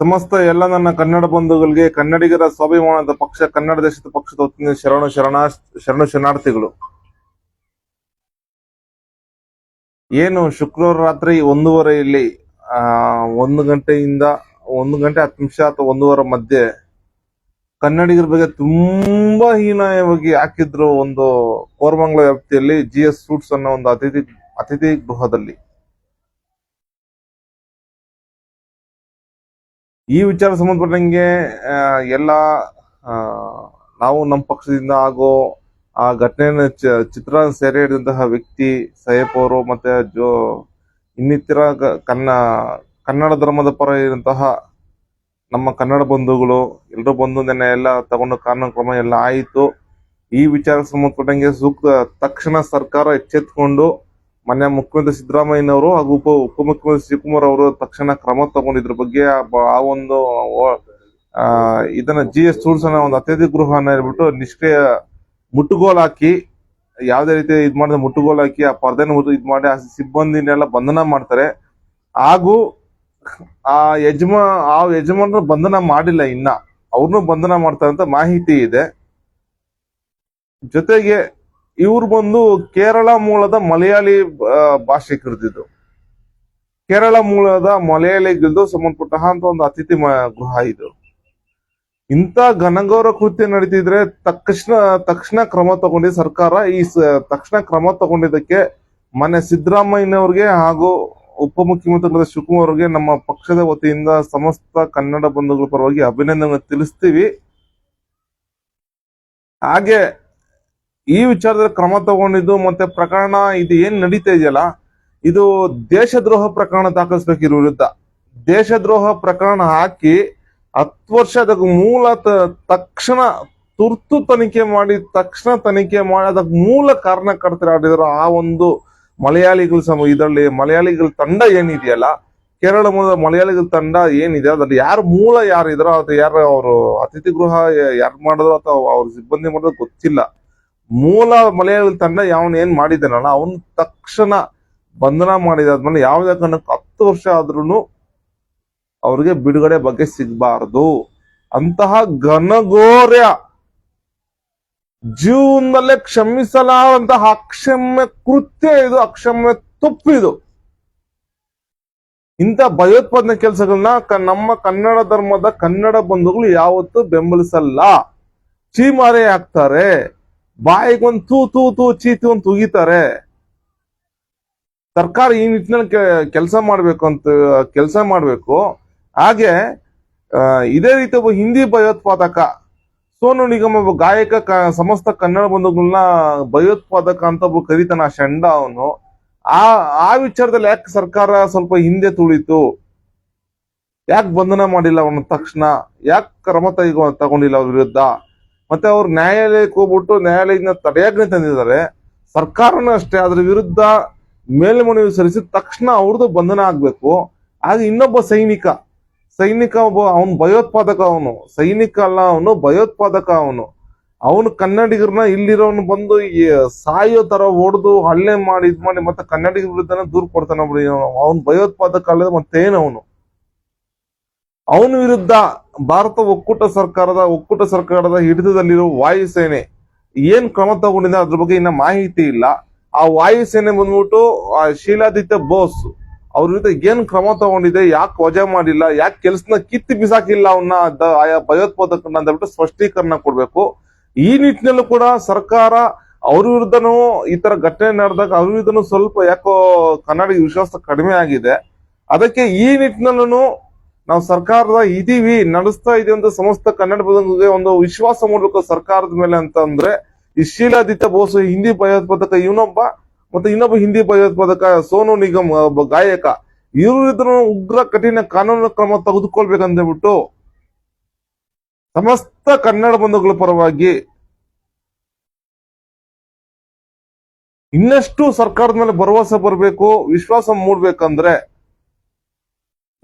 ಸಮಸ್ತ ಎಲ್ಲ ನನ್ನ ಕನ್ನಡ ಬಂಧುಗಳಿಗೆ, ಕನ್ನಡಿಗರ ಸ್ವಾಭಿಮಾನದ ಪಕ್ಷ, ಕನ್ನಡ ದೇಶದ ಪಕ್ಷದ ವತಿಯಿಂದ ಶರಣು ಶರಣ ಶರಣು ಶರಣಾರ್ಥಿಗಳು. ಏನು ಶುಕ್ರವಾರ ರಾತ್ರಿ ಒಂದೂವರೆಯಲ್ಲಿ ಒಂದು ಗಂಟೆಯಿಂದ ಒಂದು ಗಂಟೆ ಹತ್ತು ನಿಮಿಷ ಅಥವಾ ಒಂದೂವರೆ ಮಧ್ಯೆ ಕನ್ನಡಿಗರ ಬಗ್ಗೆ ತುಂಬಾ ಹೀನಾಯವಾಗಿ ಹಾಕಿದ್ರು ಒಂದು ಕೋರ್ಮಂಗ್ಲ ವ್ಯಾಪ್ತಿಯಲ್ಲಿ ಜಿ ಎಸ್ ಸೂಟ್ಸ್ ಅನ್ನೋ ಒಂದು ಅತಿಥಿ ಅತಿಥಿ ಗೃಹದಲ್ಲಿ. ಈ ವಿಚಾರ ಸಂಬಂಧಪಟ್ಟಂಗೆ ಎಲ್ಲ ನಾವು ನಮ್ಮ ಪಕ್ಷದಿಂದ ಆಗೋ ಆ ಘಟನೆಯನ್ನು ಚಿತ್ರ ಸೆರೆ ಹಿಡಿದಂತಹ ವ್ಯಕ್ತಿ ಸೈಯಪ್ ಅವರು ಮತ್ತೆ ಜೋ, ಇನ್ನಿತರ ಕನ್ನ, ಕನ್ನಡ ಧರ್ಮದ ಪರ ಇರುವಂತಹ ನಮ್ಮ ಕನ್ನಡ ಬಂಧುಗಳು ಎಲ್ಲರೂ ಬಂದು ನೆನ್ನೆ ಎಲ್ಲ ತಗೊಂಡು ಕಾನೂನು ಕ್ರಮ ಎಲ್ಲ ಆಯಿತು. ಈ ವಿಚಾರ ಸಂಬಂಧಪಟ್ಟಂಗೆ ಸೂಕ್ತ, ತಕ್ಷಣ ಸರ್ಕಾರ ಎಚ್ಚೆತ್ಕೊಂಡು ಮೊನ್ನೆ ಮುಖ್ಯಮಂತ್ರಿ ಸಿದ್ದರಾಮಯ್ಯನವರು ಹಾಗೂ ಉಪ, ಉಪಮುಖ್ಯಮಂತ್ರಿ ಶಿವಕುಮಾರ್ ಅವರು ತಕ್ಷಣ ಕ್ರಮ ತಗೊಂಡಿದ್ರ. ಬಗ್ಗೆ ಆ ಒಂದು ಇದನ್ನ ಜಿ ಎಸ್ ಟೂಲ್ಸ್ ಒಂದು ಅತಿಥಿ ಗೃಹ ಹೇಳ್ಬಿಟ್ಟು ನಿಷ್ಕ್ರಿಯ ಮುಟ್ಟುಗೋಲ್ ಹಾಕಿ, ಯಾವ್ದೇ ರೀತಿ ಇದ್ ಮಾಡಿದ್ರೆ ಮುಟ್ಟುಗೋಲ್ ಹಾಕಿ, ಆ ಪರ್ದೆನ ಇದ್ ಮಾಡಿ ಆ ಸಿಬ್ಬಂದಿನೆಲ್ಲ ಬಂಧನ ಮಾಡ್ತಾರೆ. ಹಾಗೂ ಆ ಯಜಮಾ, ಆ ಯಜಮಾನರು ಬಂಧನ ಮಾಡಿಲ್ಲ ಇನ್ನ. ಅವ್ರನ್ನೂ ಬಂಧನ ಮಾಡ್ತಾರಂತ ಮಾಹಿತಿ ಇದೆ. ಜೊತೆಗೆ ಇವ್ರು ಬಂದು ಕೇರಳ ಮೂಲದ ಮಲಯಾಳಿ ಭಾಷೆ ಭಾಷಿಕರದಿದ್ದು ಕೇರಳ ಮೂಲದ ಮಲಯಾಳಿಗಳ್ದು ಸಂಬಂಧಪಟ್ಟ ಅಂತ ಒಂದು ಅತಿಥಿ ಗೃಹ ಇದು ಇಂಥ ಘನಗೌರವ ಕೃತ್ಯ ನಡೀತಿದ್ರೆ ತಕ್ಷಣ ತಕ್ಷಣ ಕ್ರಮ ತಗೊಂಡಿ ಸರ್ಕಾರ ಈ ತಕ್ಷಣ ಕ್ರಮ ತಗೊಂಡಿದ್ದಕ್ಕೆ ಮನೆ ಸಿದ್ದರಾಮಯ್ಯನವ್ರಿಗೆ ಹಾಗೂ ಉಪಮುಖ್ಯಮಂತ್ರಿ ಶಿವಕುಮಾರ್ ಅವರಿಗೆ ನಮ್ಮ ಪಕ್ಷದ ವತಿಯಿಂದ ಸಮಸ್ತ ಕನ್ನಡ ಬಂಧುಗಳ ಪರವಾಗಿ ಅಭಿನಂದನೆ ತಿಳಿಸ್ತೀವಿ. ಹಾಗೆ ಈ ವಿಚಾರದಲ್ಲಿ ಕ್ರಮ ತಗೊಂಡಿದ್ದು ಮತ್ತೆ ಪ್ರಕರಣ ಇದು ಏನ್ ನಡೀತಾ ಇದೆಯಲ್ಲ, ಇದು ದೇಶದ್ರೋಹ ಪ್ರಕರಣ ದಾಖಲಿಸ್ಬೇಕು ಇವ್ರ ವಿರುದ್ಧ. ದೇಶದ್ರೋಹ ಪ್ರಕರಣ ಹಾಕಿ ಹತ್ತು ವರ್ಷ ಅದಕ್ಕೆ ಮೂಲ ತಕ್ಷಣ ತುರ್ತು ತನಿಖೆ ಮಾಡಿ, ತಕ್ಷಣ ತನಿಖೆ ಮಾಡಿ, ಅದಕ್ಕೆ ಮೂಲ ಕಾರಣಕರ್ತರಾಗಿದ್ರು ಆ ಒಂದು ಮಲಯಾಳಿಗಳ ಸಮ, ಇದರಲ್ಲಿ ಮಲಯಾಳಿಗಳ ತಂಡ ಏನಿದೆಯಲ್ಲ, ಕೇರಳ ಮೂಲದ ಮಲಯಾಳಿಗಳ ತಂಡ ಏನಿದೆ, ಅದ್ರಲ್ಲಿ ಯಾರು ಮೂಲ ಯಾರಿದ್ರು, ಅದು ಯಾರು ಅವರು ಅತಿಥಿ ಗೃಹ ಯಾರು ಮಾಡಿದ್ರು ಅಥವಾ ಅವ್ರ ಸಿಬ್ಬಂದಿ ಮಾಡಿದ್ರು ಗೊತ್ತಿಲ್ಲ. ಮೂಲ ಮಲಯಾಳಿ ತಂಡ ಯಾವನ್ ಏನ್ ಮಾಡಿದ್ದಾನಲ್ಲ, ಅವನ್ ತಕ್ಷಣ ಬಂಧನ ಮಾಡಿದಾದ್ಮೇಲೆ ಯಾವುದೇ ಕಾರಣಕ್ಕೂ ಹತ್ತು ವರ್ಷ ಆದ್ರೂ ಅವ್ರಿಗೆ ಬಿಡುಗಡೆ ಬಗ್ಗೆ ಸಿಗಬಾರದು. ಅಂತಹ ಘನಘೋರ್ಯ ಜೀವನದಲ್ಲೇ ಕ್ಷಮಿಸಲಾರಂತಹ ಅಕ್ಷಮ್ಯ ಕೃತ್ಯ ಇದು, ಅಕ್ಷಮ್ಯ ತುಪ್ಪಿದು ಇಂಥ ಭಯೋತ್ಪಾದನೆ ಕೆಲಸಗಳನ್ನ ನಮ್ಮ ಕನ್ನಡ ಧರ್ಮದ ಕನ್ನಡ ಬಂಧುಗಳು ಯಾವತ್ತೂ ಬೆಂಬಲಿಸಲ್ಲ. ಚೀಮಾರೆ ಹಾಕ್ತಾರೆ ಬಾಯಿಗೊಂದು ತೂ ತೂ ತೂ ಚೀತು ಅಂತ ತುಗಿತಾರೆ ಸರ್ಕಾರ ಈ ನಿಟ್ಟಿನಲ್ಲಿ ಕೆಲಸ ಮಾಡ್ಬೇಕು ಅಂತ, ಕೆಲಸ ಮಾಡಬೇಕು. ಹಾಗೆ ಇದೇ ರೀತಿ ಒಬ್ಬ ಹಿಂದಿ ಭಯೋತ್ಪಾದಕ, ಸೋನು ನಿಗಮ ಒಬ್ಬ ಗಾಯಕ ಸಮಸ್ತ ಕನ್ನಡ ಬಂಧುಗಳನ್ನ ಭಯೋತ್ಪಾದಕ ಅಂತ ಒಬ್ಬ ಕರಿತಾನ ಶಂಡ ಅವನು. ಆ ಆ ವಿಚಾರದಲ್ಲಿ ಯಾಕೆ ಸರ್ಕಾರ ಸ್ವಲ್ಪ ಹಿಂದೆ ತುಳಿತು? ಯಾಕೆ ಬಂಧನ ಮಾಡಿಲ್ಲ ಅವನ ತಕ್ಷಣ? ಯಾಕೆ ಕ್ರಮ ತೆಗೊ ತಗೊಂಡಿಲ್ಲ ಅವ್ರ ವಿರುದ್ಧ? ಮತ್ತೆ ಅವ್ರು ನ್ಯಾಯಾಲಯಕ್ಕೆ ಹೋಗ್ಬಿಟ್ಟು ನ್ಯಾಯಾಲಯದಿಂದ ತಡೆಯಾಜ್ಞೆ ತಂದಿದ್ದಾರೆ. ಸರ್ಕಾರನೂ ಅಷ್ಟೇ, ಅದ್ರ ವಿರುದ್ಧ ಮೇಲ್ಮನವಿ ಸಲ್ಲಿಸಿದ ತಕ್ಷಣ ಅವ್ರದ್ದು ಬಂಧನ ಆಗ್ಬೇಕು. ಆಗ ಇನ್ನೊಬ್ಬ ಸೈನಿಕ ಸೈನಿಕ ಒಬ್ಬ, ಅವನು ಭಯೋತ್ಪಾದಕ ಅವನು, ಸೈನಿಕ ಅಲ್ಲ ಅವನು, ಭಯೋತ್ಪಾದಕ ಅವನು. ಅವನು ಕನ್ನಡಿಗರನ್ನ ಇಲ್ಲಿರೋನು ಬಂದು ಸಾಯೋ ತರ ಹೊಡೆದು ಹಲ್ಲೆ ಮಾಡಿ ಇದ್ ಮಾಡಿ ಮತ್ತೆ ಕನ್ನಡಿಗರ ವಿರುದ್ಧನ ದೂರ ಕೊಡ್ತಾನ ಅವನು ಭಯೋತ್ಪಾದಕ ಅಲ್ಲದೆ ಮತ್ತೇನು ಅವನು? ಅವನ ವಿರುದ್ಧ ಭಾರತ ಒಕ್ಕೂಟ ಸರ್ಕಾರದ ಒಕ್ಕೂಟ ಸರ್ಕಾರದ ಹಿಡಿತದಲ್ಲಿರುವ ವಾಯುಸೇನೆ ಏನ್ ಕ್ರಮ ತಗೊಂಡಿದೆ ಅದ್ರ ಬಗ್ಗೆ ಇನ್ನ ಮಾಹಿತಿ ಇಲ್ಲ. ಆ ವಾಯುಸೇನೆ ಬಂದ್ಬಿಟ್ಟು, ಆ ಶೀಲಾದಿತ್ಯ ಬೋಸ್ ಅವ್ರ ವಿರುದ್ಧ ಏನ್ ಕ್ರಮ ತಗೊಂಡಿದೆ, ಯಾಕೆ ವಜಾ ಮಾಡಿಲ್ಲ, ಯಾಕೆ ಕೆಲ್ಸನ ಕಿತ್ತು ಬಿಸಾಕಿಲ್ಲ ಅವನ್ನ ಆಯಾ ಭಯೋತ್ಪಾದಕನ ಅಂತ ಹೇಳ್ಬಿಟ್ಟು ಸ್ಪಷ್ಟೀಕರಣ ಕೊಡ್ಬೇಕು. ಈ ನಿಟ್ಟಿನಲ್ಲೂ ಕೂಡ ಸರ್ಕಾರ ಅವ್ರ ವಿರುದ್ಧನೂ ಈ ತರ ಘಟನೆ ನಡೆದಾಗ ಅವ್ರ ವಿರುದ್ಧನೂ ಸ್ವಲ್ಪ ಯಾಕೋ ಕನ್ನಡಿಗ ವಿಶ್ವಾಸ ಕಡಿಮೆ ಆಗಿದೆ. ಅದಕ್ಕೆ ಈ ನಿಟ್ಟಿನಲ್ಲೂ ನಾವು ಸರ್ಕಾರದ ಇದೀವಿ ನಡೆಸ್ತಾ ಇದೀವಿ ಅಂತ ಸಮಸ್ತ ಕನ್ನಡ ಬಂಧುಗಳಿಗೆ ಒಂದು ವಿಶ್ವಾಸ ಮೂಡಬೇಕು ಸರ್ಕಾರದ ಮೇಲೆ ಅಂತ ಅಂದ್ರೆ ಈ ಶೀಲಾದಿತ್ಯ ಬೋಸ್ ಹಿಂದಿ ಭಯೋತ್ಪಾದಕ ಇವನೊಬ್ಬ ಮತ್ತೆ ಇನ್ನೊಬ್ಬ ಹಿಂದಿ ಭಯೋತ್ಪಾದಕ ಸೋನು ನಿಗಮ್ ಒಬ್ಬ ಗಾಯಕ. ಇವರಿದ್ರು ಉಗ್ರ ಕಠಿಣ ಕಾನೂನು ಕ್ರಮ ತೆಗೆದುಕೊಳ್ಬೇಕಂತ ಬಿಟ್ಟು ಸಮಸ್ತ ಕನ್ನಡ ಬಂಧುಗಳ ಪರವಾಗಿ ಇನ್ನಷ್ಟು ಸರ್ಕಾರದ ಮೇಲೆ ಭರವಸೆ ಬರಬೇಕು, ವಿಶ್ವಾಸ ಮೂಡ್ಬೇಕಂದ್ರೆ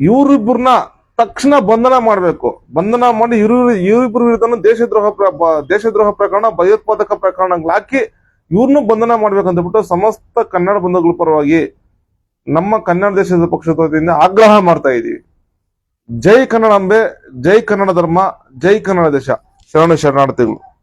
ಇವ್ರಿಬ್ಬರನ್ನ ತಕ್ಷಣ ಬಂಧನ ಮಾಡಬೇಕು. ಬಂಧನ ಮಾಡಿ ಇವರು ಇವರಿಬ್ಬರ ವಿರುದ್ಧ ದೇಶದ್ರೋಹ ದೇಶದ್ರೋಹ ಪ್ರಕರಣ, ಭಯೋತ್ಪಾದಕ ಪ್ರಕರಣಗಳು ಹಾಕಿ ಇವ್ರನ್ನು ಬಂಧನ ಮಾಡ್ಬೇಕಂತ ಬಿಟ್ಟು ಸಮಸ್ತ ಕನ್ನಡ ಬಂಧುಗಳ ಪರವಾಗಿ ನಮ್ಮ ಕನ್ನಡ ದೇಶದ ಪಕ್ಷದ ವತಿಯಿಂದ ಆಗ್ರಹ ಮಾಡ್ತಾ ಇದೀವಿ. ಜೈ ಕನ್ನಡ ಅಂಬೆ, ಜೈ ಕನ್ನಡ ಧರ್ಮ, ಜೈ ಕನ್ನಡ ದೇಶ. ಶರಣ ಶರಣಾರ್ಥಿಗಳು.